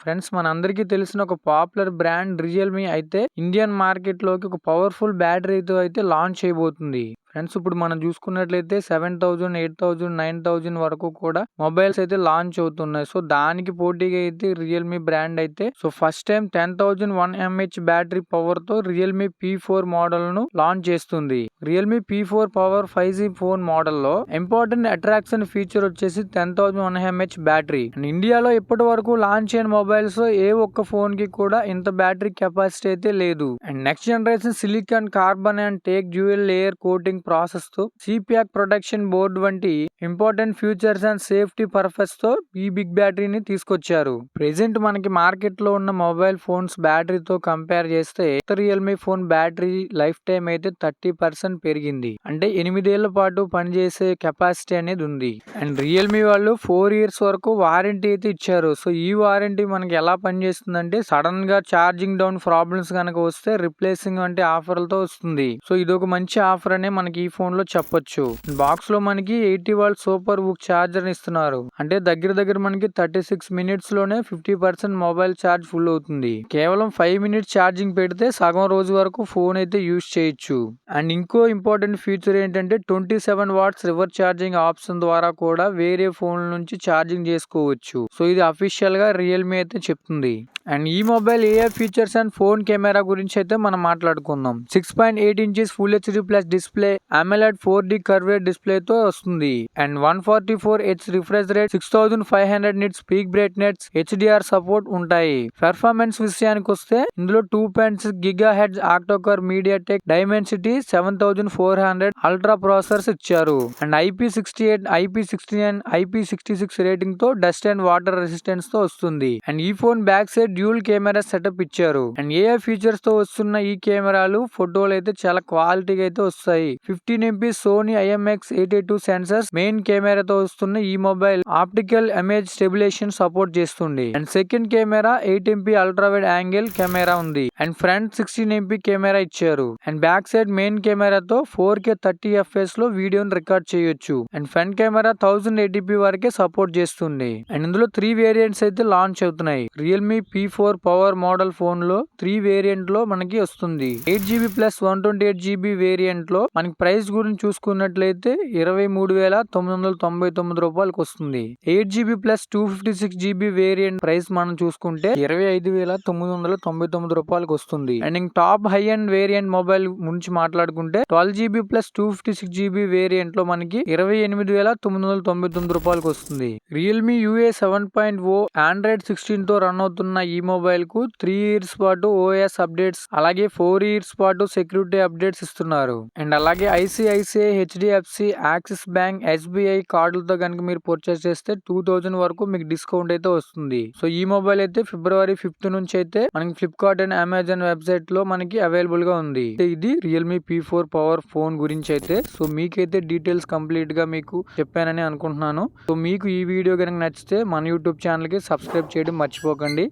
Friends మనందరికీ తెలిసిన ఒక పాపులర్ బ్రాండ్ రియల్మీ అయితే ఇండియన్ మార్కెట్లోకి ఒక పవర్ఫుల్ బ్యాటరీతో అయితే లాంచ్ చేయబోతుంది. ఫ్రెండ్స్ ఇప్పుడు మనం చూసుకున్నట్లయితే seven thousand eight thousand nine thousand వరకు కూడా మొబైల్స్ అయితే లాంచ్ అవుతున్నాయి. సో దానికి పోటీగా అయితే రియల్మీ బ్రాండ్ అయితే so first time ten thousand one mAh battery పవర్తో Realme P four మోడల్ను లాంచ్ చేస్తుంది. Realme P four power five G phone మోడల్లో ఇంపార్టెంట్ అట్రాక్షన్ ఫీచర్ వచ్చేసి ten thousand one mAh battery and ఇండియాలో ఇప్పటి వరకు లాంచ్ అయిన mobiles ఏ ఒక్క ఫోన్కి కూడా ఇంత బ్యాటరీ కెపాసిటీ అయితే లేదు. And next generation silicon carbon and tech dual layer coating ప్రాసెస్తో సిపియాక్ ప్రొటెక్షన్ బోర్డు వంటి ఇంపార్టెంట్ ఫ్యూచర్స్ అండ్ సేఫ్టీ పర్పస్తో ఈ బిగ్ బ్యాటరీని తీసుకొచ్చారు. ప్రెసెంట్ మనకి మార్కెట్లో ఉన్న మొబైల్ ఫోన్స్ బ్యాటరీతో కంపేర్ చేస్తే Realme phone battery life time అయితే థర్టీ పర్సెంట్ పెరిగింది. అంటే ఎనిమిదేళ్ళ పాటు పనిచేసే కెపాసిటీ అనేది ఉంది. అండ్ రియల్మీ వాళ్ళు ఫోర్ ఇయర్స్ వరకు వారంటీ అయితే ఇచ్చారు. సో ఈ వారంటీ మనకి ఎలా పనిచేస్తుందంటే సడన్గా ఛార్జింగ్ డౌన్ ప్రాబ్లమ్స్ కనుక వస్తే రిప్లేసింగ్ వంటి ఆఫర్లతో వస్తుంది. సో ఇది ఒక మంచి ఆఫర్ అనే మనకి ఈ ఫోన్లో చెప్పొచ్చు. బాక్స్లో మనకి ఎయిటీ వాల్ట్ సూపర్ బుక్ చార్జర్ ఇస్తున్నారు. అంటే దగ్గర దగ్గర మనకి thirty six మినిట్స్లోనే fifty percent mobile charge full అవుతుంది. కేవలం ఫైవ్ మినిట్స్ ఛార్జింగ్ పెడితే సగం రోజు వరకు ఫోన్ అయితే యూస్ చేయొచ్చు. అండ్ ఇంకో ఇంపార్టెంట్ ఫీచర్ ఏంటంటే twenty seven watts reverse charging option ద్వారా కూడా వేరే ఫోన్ నుంచి ఛార్జింగ్ చేసుకోవచ్చు. సో ఇది అఫీషియల్గా రియల్మీ అయితే చెప్తుంది. అండ్ ఈ మొబైల్ ఏ ఫీచర్స్ అండ్ ఫోన్ కెమెరా గురించి అయితే మనం మాట్లాడుకుందాం. Six point eight inches full HD plus display AMOLED four D curved display తో వస్తుంది. And one forty four H refresh rate six thousand five hundred nits peak brightness HDR support ఉంటాయి. Performance విషయానికి వస్తే ఇందులో two point six giga hertz octacore MediaTek Dimensity seven thousand four hundred ultra processors ఇచ్చారు. And IP sixty eight IP sixty nine IP sixty six రేటింగ్తో dust and water రెసిస్టెన్స్తో వస్తుంది. And ఈ phone back side dual camera setup ఇచ్చారు. And ఏ ఫీచర్స్తో వస్తున్న ఈ కెమెరాలు ఫోటోలు అయితే చాలా క్వాలిటీగా అయితే వస్తాయి. Fifteen MP Sony IMX eighty two sensors main కెమెరాతో వస్తున్న ఈ mobile optical image stabilization support చేస్తుంది. And second camera eight MP ultra wide angle camera ఉంది. And front sixteen MP camera ఇచ్చారు. అండ్ బ్యాక్ సైడ్ మెయిన్ కెమెరాతో four K thirty ఎఫ్ఎస్లో వీడియోను record చేయొచ్చు. And front camera thousand eighty P వరకే support చేస్తుంది. And ఇందులో త్రీ వేరియంట్స్ అయితే లాంచ్ అవుతున్నాయి. Realme P four power model ఫోన్లో త్రీ వేరియంట్లో మనకి వస్తుంది. Eight GB plus one twenty eight GB వేరియంట్లో మనకి ప్రైస్ గురించి చూసుకున్నట్లయితే ఇరవై మూడు వేల తొమ్మిది వందల తొంభై తొమ్మిది రూపాయలకు వస్తుంది. Eight GB plus two fifty six GB variant price మనం చూసుకుంటే ఇరవై ఐదు వేల తొమ్మిది వందల తొంభై తొమ్మిది రూపాయలకు వస్తుంది. అండ్ ఇంక top high and variant mobile గురించి మాట్లాడుకుంటే twelve GB plus two fifty six GB వేరియంట్లో మనకి ఇరవై ఎనిమిది వేల తొమ్మిది వందల తొంభై తొమ్మిది రూపాయలకు వస్తుంది. Realme UI seven point O Android సిక్స్టీన్తో run అవుతున్న ఈ మొబైల్కు త్రీ ఇయర్స్ పాటు ఓఎస్ అప్డేట్స్ అలాగే ఫోర్ ఇయర్స్ పాటు సెక్యూరిటీ అప్డేట్స్ ఇస్తున్నారు. అండ్ అలాగే ICICI HDFC Axis bank SBI కార్డులతో కనుక మీరు పర్చేస్ చేస్తే టూ థౌజండ్ వరకు మీకు డిస్కౌంట్ అయితే వస్తుంది. సో ఈ మొబైల్ అయితే ఫిబ్రవరి ఫిఫ్త్ నుంచి అయితే మనకి ఫ్లిప్కార్ట్ అండ్ అమెజాన్ వెబ్సైట్లో మనకి అవైలబుల్గా ఉంది. ఇది Realme P four power phone గురించి అయితే సో మీకైతే డీటెయిల్స్ కంప్లీట్గా మీకు చెప్పానని అనుకుంటున్నాను. సో మీకు ఈ వీడియో కనుక నచ్చితే మన యూట్యూబ్ ఛానల్కి సబ్స్క్రైబ్ చేయడం మర్చిపోకండి.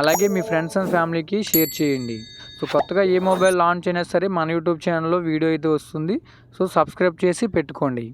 అలాగే మీ ఫ్రెండ్స్ అండ్ ఫ్యామిలీకి షేర్ చేయండి. సో కొత్తగా ఏ మొబైల్ లాంచ్ అయినా సరే మన యూట్యూబ్ ఛానల్లో వీడియో అయితే వస్తుంది. సో సబ్స్క్రైబ్ చేసి పెట్టుకోండి.